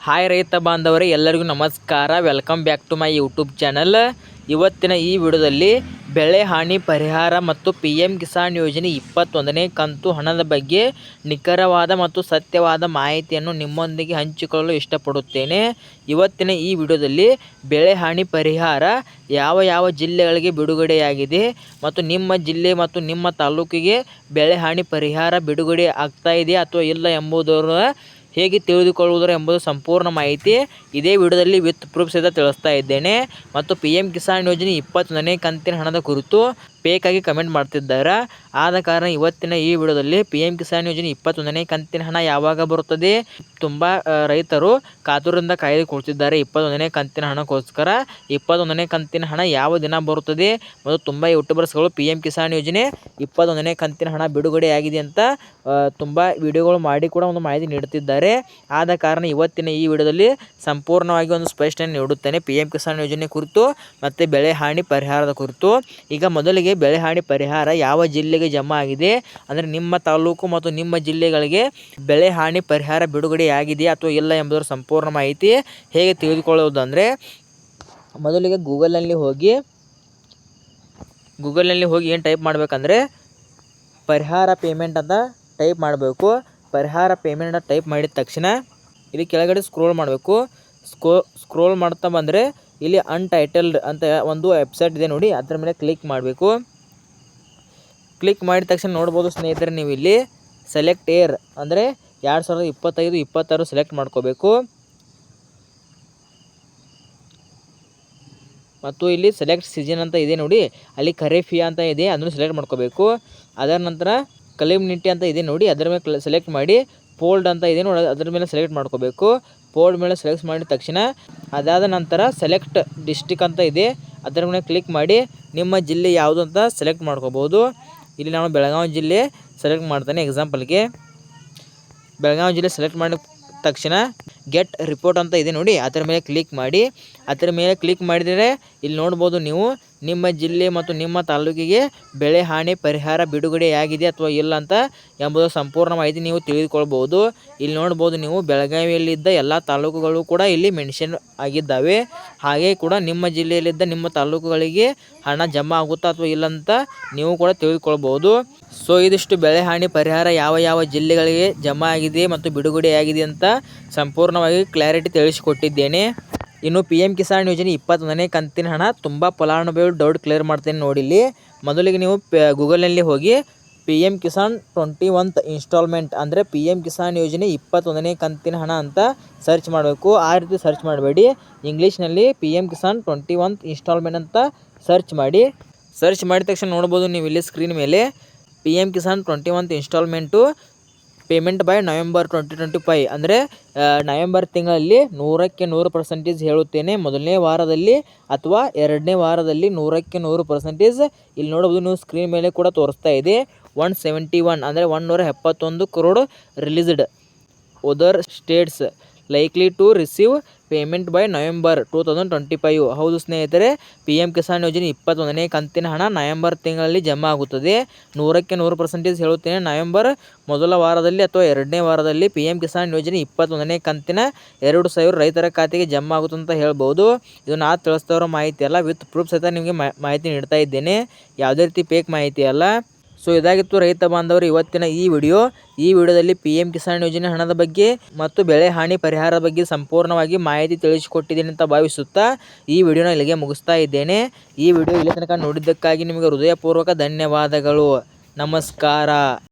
Hi ರೈತ ಬಾಂಧವರೇ, ಎಲ್ಲರಿಗೂ ನಮಸ್ಕಾರ. Welcome back to my YouTube channel ಇವತ್ತಿನ ಈ ವಿಡಿಯೋದಲ್ಲಿ ಬೆಳೆ ಹಾನಿ ಪರಿಹಾರ ಮತ್ತು ಪಿ ಎಂ ಕಿಸಾನ್ ಯೋಜನೆ ಇಪ್ಪತ್ತೊಂದನೇ ಕಂತು ಹಣದ ಬಗ್ಗೆ ನಿಖರವಾದ ಮತ್ತು ಸತ್ಯವಾದ ಮಾಹಿತಿಯನ್ನು ನಿಮ್ಮೊಂದಿಗೆ ಹಂಚಿಕೊಳ್ಳಲು ಇಷ್ಟಪಡುತ್ತೇನೆ. ಇವತ್ತಿನ ಈ ವಿಡಿಯೋದಲ್ಲಿ ಬೆಳೆ ಹಾನಿ ಪರಿಹಾರ ಯಾವ ಯಾವ ಜಿಲ್ಲೆಗಳಿಗೆ ಬಿಡುಗಡೆಯಾಗಿದೆ ಮತ್ತು ನಿಮ್ಮ ಜಿಲ್ಲೆ ಮತ್ತು ನಿಮ್ಮ ತಾಲೂಕಿಗೆ ಬೆಳೆ ಹಾನಿ ಪರಿಹಾರ ಬಿಡುಗಡೆ ಆಗ್ತಾ ಅಥವಾ ಇಲ್ಲ ಎಂಬುದರ ಹೇಗೆ ತಿಳಿದುಕೊಳ್ಳುವುದರ ಎಂಬುದು ಸಂಪೂರ್ಣ ಮಾಹಿತಿ ಇದೇ ವಿಡಿಯೋದಲ್ಲಿ ವಿತ್ ಪ್ರೂಫ್ ಸಹಿತ ತಿಳಿಸ್ತಾ ಇದ್ದೇನೆ. ಮತ್ತು ಪಿ ಎಂ ಕಿಸಾನ್ ಯೋಜನೆ ಇಪ್ಪತ್ತೊಂದನೇ ಕಂತಿನ ಹಣದ ಕುರಿತು ಫೇಕಾಗಿ ಕಮೆಂಟ್ ಮಾಡ್ತಿದ್ದಾರೆ. ಆದ ಕಾರಣ ಇವತ್ತಿನ ಈ ವಿಡಿಯೋದಲ್ಲಿ ಪಿ ಎಂ ಕಿಸಾನ್ ಯೋಜನೆ ಇಪ್ಪತ್ತೊಂದನೇ ಕಂತಿನ ಹಣ ಯಾವಾಗ ಬರುತ್ತದೆ? ತುಂಬ ರೈತರು ಕಾತುರದಿಂದ ಕಾಯ್ದು ಕುಳಿತಿದ್ದಾರೆ ಇಪ್ಪತ್ತೊಂದನೇ ಕಂತಿನ ಹಣಕ್ಕೋಸ್ಕರ ಇಪ್ಪತ್ತೊಂದನೇ ಕಂತಿನ ಹಣ ಯಾವ ದಿನ ಬರುತ್ತದೆ? ಮತ್ತು ತುಂಬ ಯೂಟ್ಯೂಬರ್ಸ್ಗಳು ಪಿ ಎಂ ಕಿಸಾನ್ ಯೋಜನೆ ಇಪ್ಪತ್ತೊಂದನೇ ಕಂತಿನ ಹಣ ಬಿಡುಗಡೆಯಾಗಿದೆ ಅಂತ ತುಂಬ ವಿಡಿಯೋಗಳು ಮಾಡಿ ಕೂಡ ಒಂದು ಮಾಹಿತಿ ನೀಡುತ್ತಿದ್ದಾರೆ. ಆದ ಕಾರಣ ಇವತ್ತಿನ ಈ ವಿಡಿಯೋದಲ್ಲಿ ಸಂಪೂರ್ಣವಾಗಿ ಒಂದು ಸ್ಪಷ್ಟನೆ ನೀಡುತ್ತೇನೆ ಪಿ ಎಂ ಕಿಸಾನ್ ಯೋಜನೆ ಕುರಿತು ಮತ್ತು ಬೆಳೆ ಹಾನಿ ಪರಿಹಾರದ ಕುರಿತು. ಈಗ ಮೊದಲಿಗೆ ಬೆಳೆ ಹಾನಿ ಪರಿಹಾರ ಯಾವ ಜಿಲ್ಲೆಗೆ ಜಮಾ ಆಗಿದೆ? ಅಂದರೆ ನಿಮ್ಮ ತಾಲೂಕು ಮತ್ತು ನಿಮ್ಮ ಜಿಲ್ಲೆಗಳಿಗೆ ಬೆಳೆ ಹಾನಿ ಪರಿಹಾರ ಬಿಡುಗಡೆಯಾಗಿದೆ ಅಥವಾ ಇಲ್ಲ ಎಂಬುದರ ಸಂಪೂರ್ಣ ಮಾಹಿತಿ ಹೇಗೆ ತಿಳಿದುಕೊಳ್ಳುವುದಂದರೆ, ಮೊದಲಿಗೆ ಗೂಗಲ್ನಲ್ಲಿ ಹೋಗಿ ಗೂಗಲ್ನಲ್ಲಿ ಹೋಗಿ ಏನು ಟೈಪ್ ಮಾಡಬೇಕಂದ್ರೆ, ಪರಿಹಾರ ಪೇಮೆಂಟ್ ಅಂತ ಟೈಪ್ ಮಾಡಬೇಕು. ಪರಿಹಾರ ಪೇಮೆಂಟ್ ಅಂತ ಟೈಪ್ ಮಾಡಿದ ತಕ್ಷಣ, ಇಲ್ಲಿ ಕೆಳಗಡೆ ಸ್ಕ್ರೋಲ್ ಮಾಡಬೇಕು. ಸ್ಕೋ, ಸ್ಕ್ರೋಲ್ ಮಾಡ್ತಾ ಬಂದರೆ ಇಲ್ಲಿ ಅನ್ಟೈಟಲ್ಡ್ ಅಂತ ಒಂದು ವೆಬ್ಸೈಟ್ ಇದೆ ನೋಡಿ, ಅದರ ಮೇಲೆ ಕ್ಲಿಕ್ ಮಾಡಬೇಕು. ಕ್ಲಿಕ್ ಮಾಡಿದ ತಕ್ಷಣ ನೋಡ್ಬೋದು ಸ್ನೇಹಿತರೆ ನೀವು ಇಲ್ಲಿ ಸೆಲೆಕ್ಟ್ ಏರ್ ಅಂದರೆ ಎರಡು ಸಾವಿರದ ಇಪ್ಪತ್ತೈದು, ಇಪ್ಪತ್ತಾರು ಸೆಲೆಕ್ಟ್ ಮಾಡ್ಕೋಬೇಕು. ಮತ್ತು ಇಲ್ಲಿ ಸೆಲೆಕ್ಟ್ ಸೀಸನ್ ಅಂತ ಇದೆ ನೋಡಿ, ಅಲ್ಲಿ ಖರೀಫಿಯಾ ಅಂತ ಇದೆ, ಅದನ್ನು ಸೆಲೆಕ್ಟ್ ಮಾಡ್ಕೋಬೇಕು. ಅದರ ನಂತರ ಕಲಿಮ್ನಿಟಿ ಅಂತ ಇದೆ ನೋಡಿ, ಅದರ ಮೇಲೆ ಸೆಲೆಕ್ಟ್ ಮಾಡಿ ಫೋಲ್ಡ್ ಅಂತ ಇದೆ ನೋಡಿ, ಅದರ ಮೇಲೆ ಸೆಲೆಕ್ಟ್ ಮಾಡ್ಕೋಬೇಕು. ಫೋಲ್ಡ್ ಮೇಲೆ ಸೆಲೆಕ್ಟ್ ಮಾಡಿದ ತಕ್ಷಣ ಅದಾದ ನಂತರ ಸೆಲೆಕ್ಟ್ ಡಿಸ್ಟಿಕ್ ಅಂತ ಇದೆ. ಅದರ ಮೇಲೆ ಕ್ಲಿಕ್ ಮಾಡಿ ನಿಮ್ಮ ಜಿಲ್ಲೆ ಯಾವುದು ಅಂತ ಸೆಲೆಕ್ಟ್ ಮಾಡ್ಕೋಬೋದು ಇಲ್ಲಿ ನಾನು ಬೆಳಗಾವಿ ಜಿಲ್ಲೆ ಸೆಲೆಕ್ಟ್ ಮಾಡ್ತೇನೆ ಎಕ್ಸಾಂಪಲ್ಗೆ ಬೆಳಗಾವಿ ಜಿಲ್ಲೆ ಸೆಲೆಕ್ಟ್ ಮಾಡಿದ ತಕ್ಷಣ ಗೆಟ್ ರಿಪೋರ್ಟ್ ಅಂತ ಇದೆ ನೋಡಿ. ಅದರ ಮೇಲೆ ಕ್ಲಿಕ್ ಮಾಡಿ. ಅದರ ಮೇಲೆ ಕ್ಲಿಕ್ ಮಾಡಿದರೆ ಇಲ್ಲಿ ನೋಡ್ಬೋದು ನೀವು ನಿಮ್ಮ ಜಿಲ್ಲೆ ಮತ್ತು ನಿಮ್ಮ ತಾಲೂಕಿಗೆ ಬೆಳೆ ಹಾನಿ ಪರಿಹಾರ ಬಿಡುಗಡೆಯಾಗಿದೆ ಅಥವಾ ಇಲ್ಲ ಅಂತ ಎಂಬುದು ಸಂಪೂರ್ಣ ಮಾಹಿತಿ ನೀವು ತಿಳಿದುಕೊಳ್ಬೋದು. ಇಲ್ಲಿ ನೋಡ್ಬೋದು ನೀವು ಬೆಳಗಾವಿಯಲ್ಲಿದ್ದ ಎಲ್ಲ ತಾಲೂಕುಗಳು ಕೂಡ ಇಲ್ಲಿ ಮೆನ್ಷನ್ ಆಗಿದ್ದಾವೆ. ಹಾಗೆ ಕೂಡ ನಿಮ್ಮ ಜಿಲ್ಲೆಯಲ್ಲಿದ್ದ ನಿಮ್ಮ ತಾಲೂಕುಗಳಿಗೆ ಹಣ ಜಮಾ ಆಗುತ್ತಾ ಅಥವಾ ಇಲ್ಲ ಅಂತ ನೀವು ಕೂಡ ತಿಳಿದುಕೊಳ್ಬೋದು. ಸೊ ಇದಿಷ್ಟು ಬೆಳೆ ಹಾನಿ ಪರಿಹಾರ ಯಾವ ಯಾವ ಜಿಲ್ಲೆಗಳಿಗೆ ಜಮಾ ಆಗಿದೆ ಮತ್ತು ಬಿಡುಗಡೆಯಾಗಿದೆ ಅಂತ ಸಂಪೂರ್ಣವಾಗಿ ಕ್ಲಾರಿಟಿ ತಿಳಿಸಿಕೊಟ್ಟಿದ್ದೇನೆ. ಇನ್ನು ಪಿ ಎಂ ಕಿಸಾನ್ ಯೋಜನೆ ಇಪ್ಪತ್ತೊಂದನೇ ಕಂತಿನ ಹಣ ತುಂಬ ಫಲಾನುಭವಿಗಳು ಡೌಟ್ ಕ್ಲಿಯರ್ ಮಾಡ್ತೇನೆ ನೋಡಿಲ್ಲಿ. ಮೊದಲಿಗೆ ನೀವು ಗೂಗಲ್ನಲ್ಲಿ ಹೋಗಿ P M Kisan twenty oneth installment ಅಂದರೆ ಪಿ ಎಂ ಕಿಸಾನ್ ಯೋಜನೆ ಇಪ್ಪತ್ತೊಂದನೇ ಕಂತಿನ ಹಣ ಅಂತ ಸರ್ಚ್ ಮಾಡಬೇಕು. ಆ ರೀತಿ ಸರ್ಚ್ ಮಾಡಬೇಡಿ. ಇಂಗ್ಲೀಷ್ನಲ್ಲಿ P M Kisan twenty oneth installment ಅಂತ ಸರ್ಚ್ ಮಾಡಿ. ಸರ್ಚ್ ಮಾಡಿದ ತಕ್ಷಣ ನೋಡ್ಬೋದು ನೀವು ಇಲ್ಲಿ ಸ್ಕ್ರೀನ್ ಮೇಲೆ. P M Kisan twenty oneth installment payment by November twenty twenty five ಅಂದರೆ ನವೆಂಬರ್ ತಿಂಗಳಲ್ಲಿ ನೂರಕ್ಕೆ ನೂರು ಪರ್ಸೆಂಟೇಜ್ ಹೇಳುತ್ತೇನೆ. ಮೊದಲನೇ ವಾರದಲ್ಲಿ ಅಥವಾ ಎರಡನೇ ವಾರದಲ್ಲಿ ನೂರಕ್ಕೆ ನೂರು ಪರ್ಸೆಂಟೇಜ್ ಇಲ್ಲಿ ನೋಡ್ಬೋದು ನೀವು ಸ್ಕ್ರೀನ್ ಮೇಲೆ ಕೂಡ ತೋರಿಸ್ತಾ ಇದೆ. ಒನ್ ಸೆವೆಂಟಿ ಒನ್ ಅಂದರೆ ಒನ್ ನೂರ ಎಪ್ಪತ್ತೊಂದು crore released other states likely to receive payment by November two thousand twenty five ಹೌದು ಸ್ನೇಹಿತರೆ ಪಿ ಎಂ ಕಿಸಾನ್ ಯೋಜನೆ ಇಪ್ಪತ್ತೊಂದನೇ ಕಂತಿನ ಹಣ ನವೆಂಬರ್ ತಿಂಗಳಲ್ಲಿ ಜಮಾ ಆಗುತ್ತದೆ. ನೂರಕ್ಕೆ ನೂರು ಪರ್ಸೆಂಟೇಜ್ ಹೇಳುತ್ತೇನೆ ನವೆಂಬರ್ ಮೊದಲ ವಾರದಲ್ಲಿ ಅಥವಾ ಎರಡನೇ ವಾರದಲ್ಲಿ ಪಿ ಎಂ ಕಿಸಾನ್ ಯೋಜನೆ ಇಪ್ಪತ್ತೊಂದನೇ ಕಂತಿನ ಎರಡು ಸಾವಿರ ರೈತರ ಖಾತೆಗೆ ಜಮಾ ಆಗುತ್ತೆ ಅಂತ ಹೇಳ್ಬೋದು. ಇದು ನಾ ತಿಳಿಸ್ತಾ ಇರೋ ಮಾಹಿತಿ ಅಲ್ಲ, ವಿತ್ ಪ್ರೂಫ್ ಸಹಿತ ನಿಮಗೆ ಮಾಹಿತಿ ನೀಡ್ತಾ ಇದ್ದೇನೆ. ಯಾವುದೇ ರೀತಿ ಪೇಕ್ ಮಾಹಿತಿ ಅಲ್ಲ. ಸೊ ಇದಾಗಿತ್ತು ರೈತ ಬಾಂಧವರು ಇವತ್ತಿನ ಈ ವಿಡಿಯೋ. ಈ ವಿಡಿಯೋದಲ್ಲಿ ಪಿ ಎಂ ಕಿಸಾನ್ ಯೋಜನೆ ಹಣದ ಬಗ್ಗೆ ಮತ್ತು ಬೆಳೆ ಹಾನಿ ಪರಿಹಾರದ ಬಗ್ಗೆ ಸಂಪೂರ್ಣವಾಗಿ ಮಾಹಿತಿ ತಿಳಿಸಿಕೊಟ್ಟಿದ್ದೀನಿ ಅಂತ ಭಾವಿಸುತ್ತಾ ಈ ವಿಡಿಯೋನ ಇಲ್ಲಿಗೆ ಮುಗಿಸ್ತಾ ಇದ್ದೇನೆ. ಈ ವಿಡಿಯೋ ಇಲ್ಲಿ ತನಕ ನೋಡಿದ್ದಕ್ಕಾಗಿ ನಿಮಗೆ ಹೃದಯಪೂರ್ವಕ ಧನ್ಯವಾದಗಳು. ನಮಸ್ಕಾರ.